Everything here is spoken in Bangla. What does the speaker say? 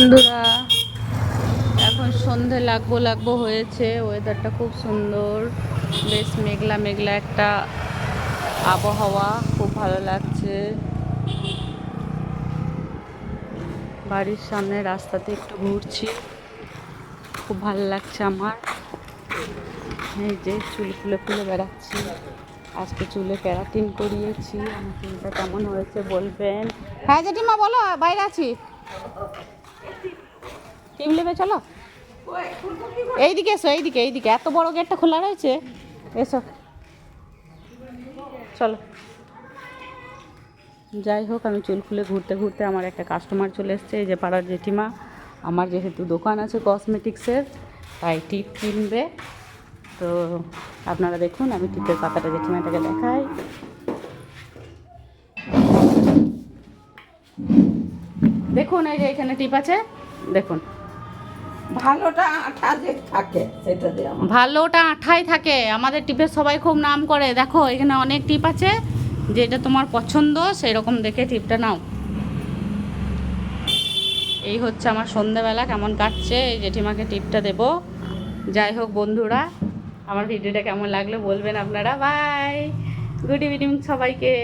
বন্ধুরা, এখন সন্ধে লাগবো লাগবো হয়েছে ওয়েদারটা খুব সুন্দর, বেশ মেঘলা মেঘলা একটা আবহাওয়া, খুব ভালো লাগছে। বাড়ির সামনে রাস্তাতে একটু ঘুরছি, খুব ভালো লাগছে আমার। এই যে চুল ফুলে ফুলে বেড়াচ্ছি, আজকে চুলে প্যারাটিন করিয়েছি, আমার চুলটা কেমন হয়েছে বলবেন? হ্যাঁ জেঠিমা, বলো, বাইরে আছি। টিম নেবে, চলো। এইদিকে এসো, এইদিকে এইদিকে। এত বড় গেটটা খোলা রয়েছে। এসো। চলো। যাই হোক, আমি চুল খুলে ঘুরতে ঘুরতে আমার একটা কাস্টমার চলে এসছে, এই যে পাড়ার জেঠিমা। আমার যেহেতু দোকান আছে কসমেটিক্সের তাই টিপ কিনবে। তো আপনারা দেখুন, আমি টিপের পাতাটা জেঠিমাটাকে দেখাই। দেখুন, এই যে এখানে টিপ আছে। দেখুন। ভালোটা আঠা থাকে, সেটা দিয়ে ভালোটা আঠাই থাকে, আমাদের টিপের সবাই খুব নাম করে। দেখো, এখানে অনেক টিপ আছে, যেটা তোমার পছন্দ সেই রকম দেখে টিপটা নাও। এই হচ্ছে আমার সন্ধেবেলা, কেমন কাটছে, এই জেঠিমাকে টিপটা দেব। যাই হোক বন্ধুরা, আমার ভিডিওটা কেমন লাগল বলবেন আপনারা। বাই গুড ইভিনিং সবাইকে।